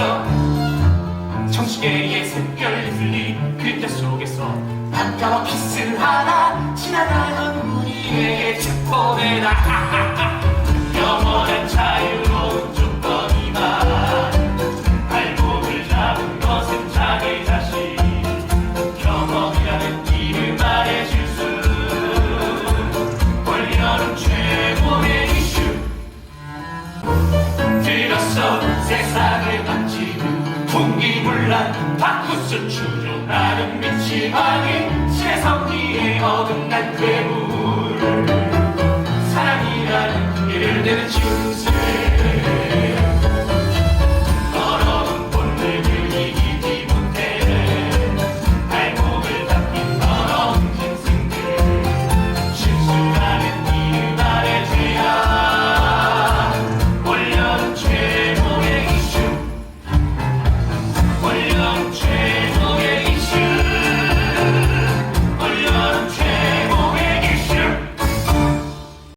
있어. 정식계의 샛별 흘린 그림자 속에서 반가워 키스를 하나 지나가는 우리에게 축복해라 영원한 자유로운 조건이다 발목을 잡은 것은 자기 자신. 경험이라는 이름 말해줄 수올 여름 최고의 이슈. 들었어 세상을. 풍기불난 바쿠스 추종하는 빛이 아닌 세상기에 어긋난 괴물. 사랑이라는 길을 내는 증서